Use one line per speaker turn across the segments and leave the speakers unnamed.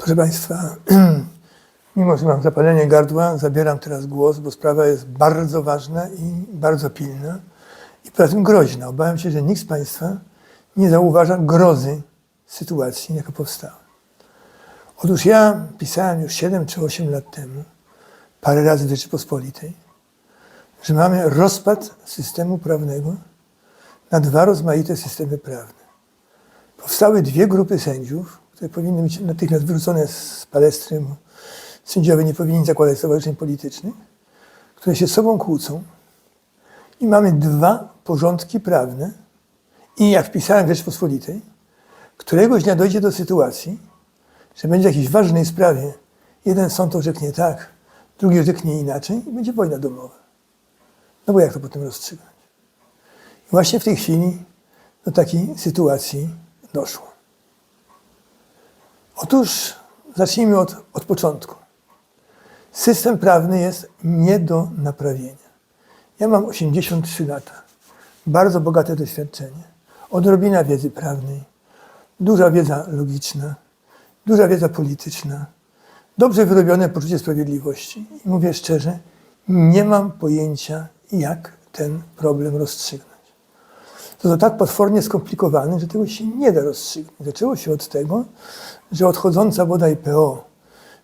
Proszę Państwa, mimo że mam zapalenie gardła, zabieram teraz głos, bo sprawa jest bardzo ważna i bardzo pilna i poza tym groźna. Obawiam się, że nikt z Państwa nie zauważa grozy sytuacji, jaka powstała. Otóż ja pisałem już 7 czy 8 lat temu, parę razy w Rzeczypospolitej, że mamy rozpad systemu prawnego na dwa rozmaite systemy prawne. Powstały dwie grupy sędziów, które powinny być natychmiast wyrzucone z palestry. Sędziowie nie powinni zakładać stowarzyszeń politycznych, które się z sobą kłócą. I mamy dwa porządki prawne. I jak wpisałem w Rzeczpospolitej, któregoś dnia dojdzie do sytuacji, że będzie w jakiejś ważnej sprawie, jeden sąd orzeknie tak, drugi orzeknie inaczej i będzie wojna domowa. No bo jak to potem rozstrzygnąć? I właśnie w tej chwili do takiej sytuacji doszło. Otóż zacznijmy od, od początku. System prawny jest nie do naprawienia. Ja mam 83 lata, bardzo bogate doświadczenie, odrobina wiedzy prawnej, duża wiedza logiczna, duża wiedza polityczna, dobrze wyrobione poczucie sprawiedliwości. I mówię szczerze, nie mam pojęcia, jak ten problem rozstrzygnąć. To to tak potwornie skomplikowane, że tego się nie da rozstrzygnąć. Zaczęło się od tego, że odchodząca bodaj PO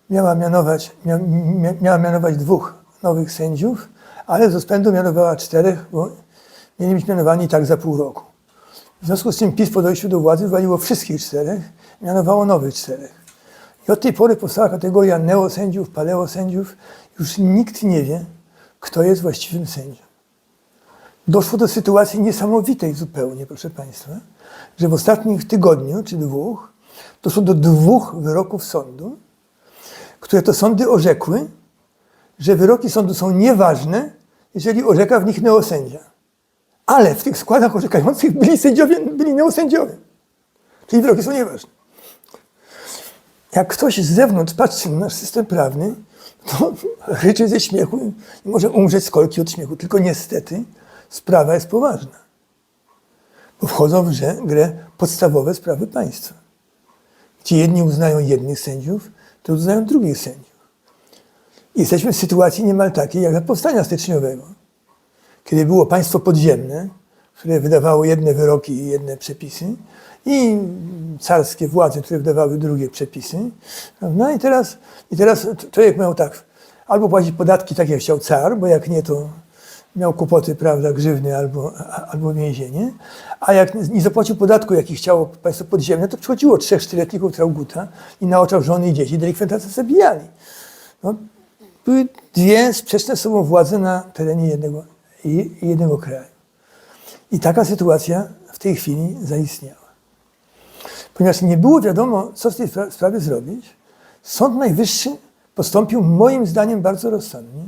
miała mianować, mia, mia, miała mianować dwóch nowych sędziów, ale z rozpędu mianowała czterech, bo mieli być mianowani tak za pół roku. W związku z czym PiS po dojściu do władzy wywaliło wszystkich czterech, mianowało nowych czterech. I od tej pory powstała kategoria neosędziów, paleosędziów. Już nikt nie wie, kto jest właściwym sędzią. Doszło do sytuacji niesamowitej zupełnie, proszę Państwa, że w ostatnich tygodniu czy dwóch doszło do dwóch wyroków sądu, które to sądy orzekły, że wyroki sądu są nieważne, jeżeli orzeka w nich neosędzia. Ale w tych składach orzekających byli sędziowie, byli neosędziowie. Czyli wyroki są nieważne. Jak ktoś z zewnątrz patrzy na nasz system prawny, to ryczy ze śmiechu i może umrzeć z kolki od śmiechu. Tylko niestety sprawa jest poważna. Bo wchodzą w grę, podstawowe sprawy państwa. Gdzie jedni uznają jednych sędziów, to uznają drugich sędziów. Jesteśmy w sytuacji niemal takiej jak za powstania styczniowego, kiedy było państwo podziemne, które wydawało jedne wyroki i jedne przepisy, i carskie władze, które wydawały drugie przepisy. No i teraz, i teraz człowiek miał tak, albo płacić podatki tak jak chciał car, bo jak nie, to miał kłopoty, prawda, grzywny albo, albo więzienie, a jak nie zapłacił podatku, jaki chciało państwo podziemne, to przychodziło trzech czteroletników Trauguta i na oczach żony i dzieci delikwentacy zabijali. No, były dwie sprzeczne z sobą władze na terenie jednego, jednego kraju. I taka sytuacja w tej chwili zaistniała. Ponieważ nie było wiadomo, co w tej sprawie zrobić, Sąd Najwyższy postąpił moim zdaniem bardzo rozsądnie.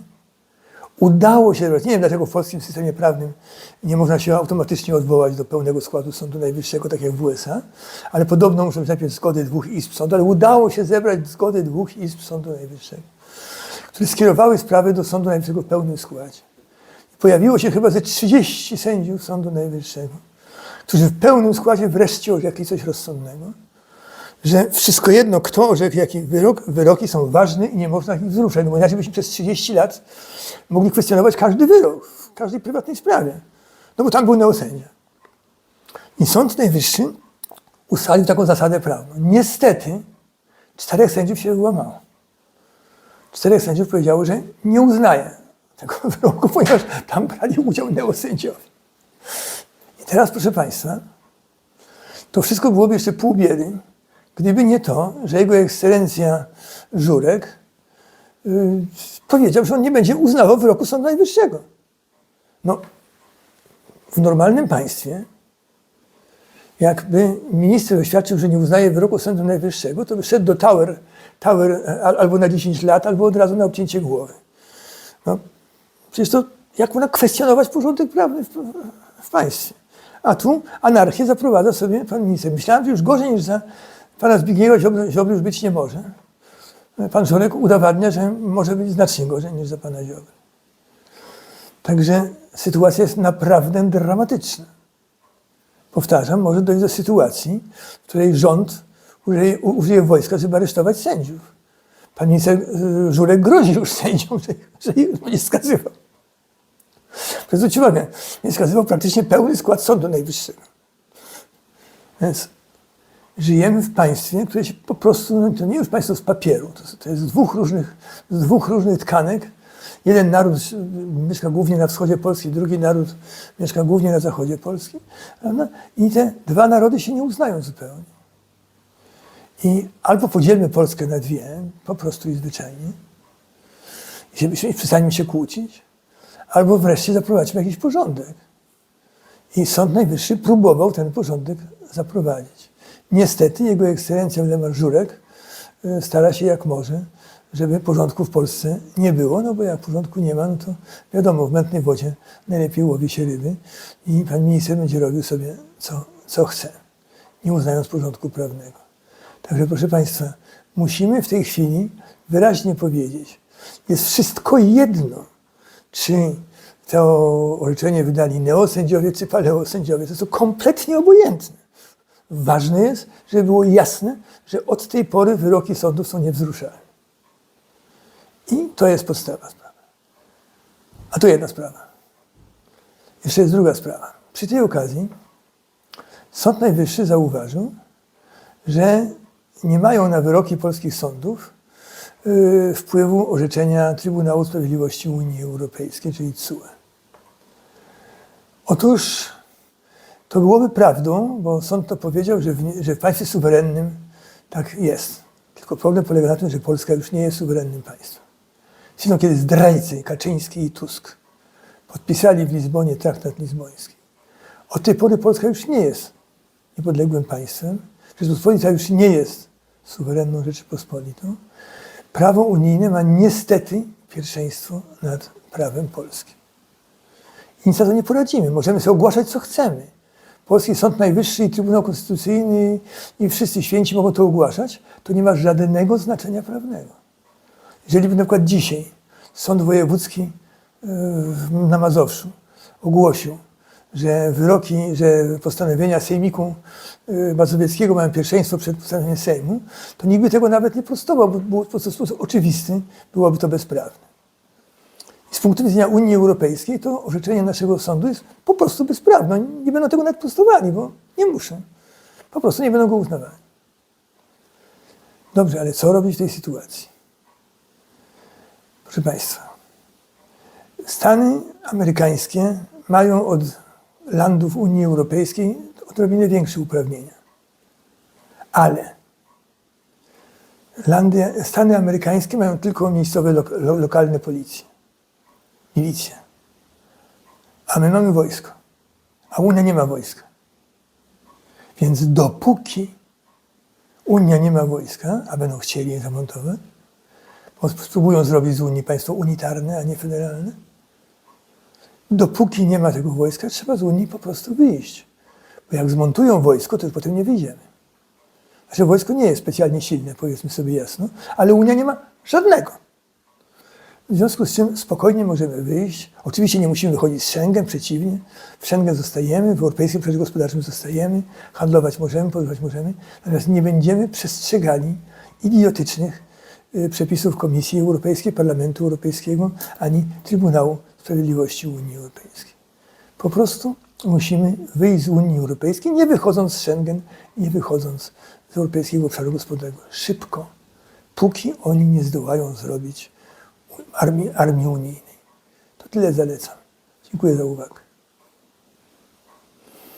Udało się, nie wiem dlaczego w polskim systemie prawnym nie można się automatycznie odwołać do pełnego składu Sądu Najwyższego, tak jak w USA, ale podobno muszą być najpierw zgody dwóch izb sądu, ale udało się zebrać zgody dwóch izb Sądu Najwyższego, które skierowały sprawy do Sądu Najwyższego w pełnym składzie. Pojawiło się chyba ze 30 sędziów Sądu Najwyższego, którzy w pełnym składzie wreszcie orzekli coś rozsądnego, że wszystko jedno, kto orzekł jaki wyrok, wyroki są ważne i nie można ich wzruszać, no bo inaczej byśmy przez 30 lat mogli kwestionować każdy wyrok w każdej prywatnej sprawie. No bo tam był neosędzia. I Sąd Najwyższy ustalił taką zasadę prawną. Niestety czterech sędziów się wyłamało. Czterech sędziów powiedziało, że nie uznaje tego wyroku, ponieważ tam brali udział neosędziowie. I teraz, proszę Państwa, to wszystko byłoby jeszcze pół biedy, gdyby nie to, że Jego Ekscelencja Żurek yy, powiedział, że on nie będzie uznawał wyroku Sądu Najwyższego. No, w normalnym państwie, jakby minister oświadczył, że nie uznaje wyroku Sądu Najwyższego, to by szedł do Tower, tower albo na 10 lat, albo od razu na obcięcie głowy. No, Przecież to jak można kwestionować porządek prawny w, w, państwie? A tu anarchię zaprowadza sobie pan minister. Myślałem, że już gorzej niż za pana Zbigniewa Ziobry, Ziobry już być nie może. Pan Żorek udowadnia, że może być znacznie gorzej niż za pana Ziobry. Także sytuacja jest naprawdę dramatyczna. Powtarzam, może dojść do sytuacji, w której rząd użyje, użyje wojska, żeby aresztować sędziów. Pan minister y, Żurek grozi już sędziom, że, że ich będzie skazywał. Zwróć uwagę, nie skazywał praktycznie pełny skład Sądu Najwyższego. Więc żyjemy w państwie, które się po prostu, no to nie już państwo z papieru, to, to jest z dwóch różnych, z dwóch różnych tkanek. Jeden naród mieszka głównie na wschodzie Polski, drugi naród mieszka głównie na zachodzie Polski. I te dwa narody się nie uznają zupełnie. I albo podzielmy Polskę na dwie, po prostu i zwyczajnie, i przestańmy się kłócić, albo wreszcie zaprowadźmy jakiś porządek. I Sąd Najwyższy próbował ten porządek zaprowadzić. Niestety jego ekscelencja Waldemar Żurek y, stara się jak może, żeby porządku w Polsce nie było, no bo jak porządku nie ma, no to wiadomo, w mętnej wodzie najlepiej łowi się ryby i pan minister będzie robił sobie co, co chce, nie uznając porządku prawnego. Także proszę Państwa, musimy w tej chwili wyraźnie powiedzieć, jest wszystko jedno, czy to orzeczenie wydali neosędziowie, czy paleosędziowie. To to kompletnie obojętne. Ważne jest, żeby było jasne, że od tej pory wyroki sądów są niewzruszalne. I to jest podstawa sprawy. A to jedna sprawa. Jeszcze jest druga sprawa. Przy tej okazji Sąd Najwyższy zauważył, że nie mają na wyroki polskich sądów y, wpływu orzeczenia Trybunału Sprawiedliwości Unii Europejskiej, czyli CUE. Otóż to byłoby prawdą, bo sąd to powiedział, że w, że w państwie suwerennym tak jest. Tylko problem polega na tym, że Polska już nie jest suwerennym państwem. Sino kiedy zdrajcy Kaczyński i Tusk podpisali w Lizbonie traktat lizboński. Od tej pory Polska już nie jest niepodległym państwem. Rzeczpospolita już nie jest suwerenną Rzeczypospolitą. Prawo unijne ma niestety pierwszeństwo nad prawem polskim. I nic na to nie poradzimy. Możemy sobie ogłaszać, co chcemy. Polski Sąd Najwyższy i Trybunał Konstytucyjny i wszyscy święci mogą to ogłaszać. To nie ma żadnego znaczenia prawnego. Jeżeli by na przykład dzisiaj Sąd Wojewódzki yy, na Mazowszu ogłosił, że wyroki, że postanowienia Sejmiku yy, Mazowieckiego mają pierwszeństwo przed postanowieniem Sejmu, to nikt by tego nawet nie prostował, bo było po prostu sposób oczywisty byłoby to bezprawne. Z punktu widzenia Unii Europejskiej to orzeczenie naszego sądu jest po prostu bezprawne. Nie będą tego nawet bo nie muszą. Po prostu nie będą go uznawali. Dobrze, ale co robić w tej sytuacji? Proszę Państwa, Stany amerykańskie mają od landów Unii Europejskiej odrobinę większe uprawnienia. Ale landy, Stany amerykańskie mają tylko miejscowe, lo, lo, lokalne policje, milicje. A my mamy wojsko. A Unia nie ma wojska. Więc dopóki Unia nie ma wojska, a będą chcieli je zamontować, bo spróbują zrobić z Unii państwo unitarne, a nie federalne. Dopóki nie ma tego wojska, trzeba z Unii po prostu wyjść. Bo jak zmontują wojsko, to już potem nie wyjdziemy. Znaczy wojsko nie jest specjalnie silne, powiedzmy sobie jasno, ale Unia nie ma żadnego. W związku z czym spokojnie możemy wyjść. Oczywiście nie musimy wychodzić z Schengen, przeciwnie. W Schengen zostajemy, w Europejskim Przejściu Gospodarczym zostajemy, handlować możemy, podróżować możemy, natomiast nie będziemy przestrzegali idiotycznych y, przepisów Komisji Europejskiej, Parlamentu Europejskiego, ani Trybunału Sprawiedliwości Unii Europejskiej. Po prostu musimy wyjść z Unii Europejskiej, nie wychodząc z Schengen, nie wychodząc z Europejskiego Obszaru Gospodarczego. Szybko, póki oni nie zdołają zrobić armii, armii unijnej. To tyle zalecam. Dziękuję za uwagę.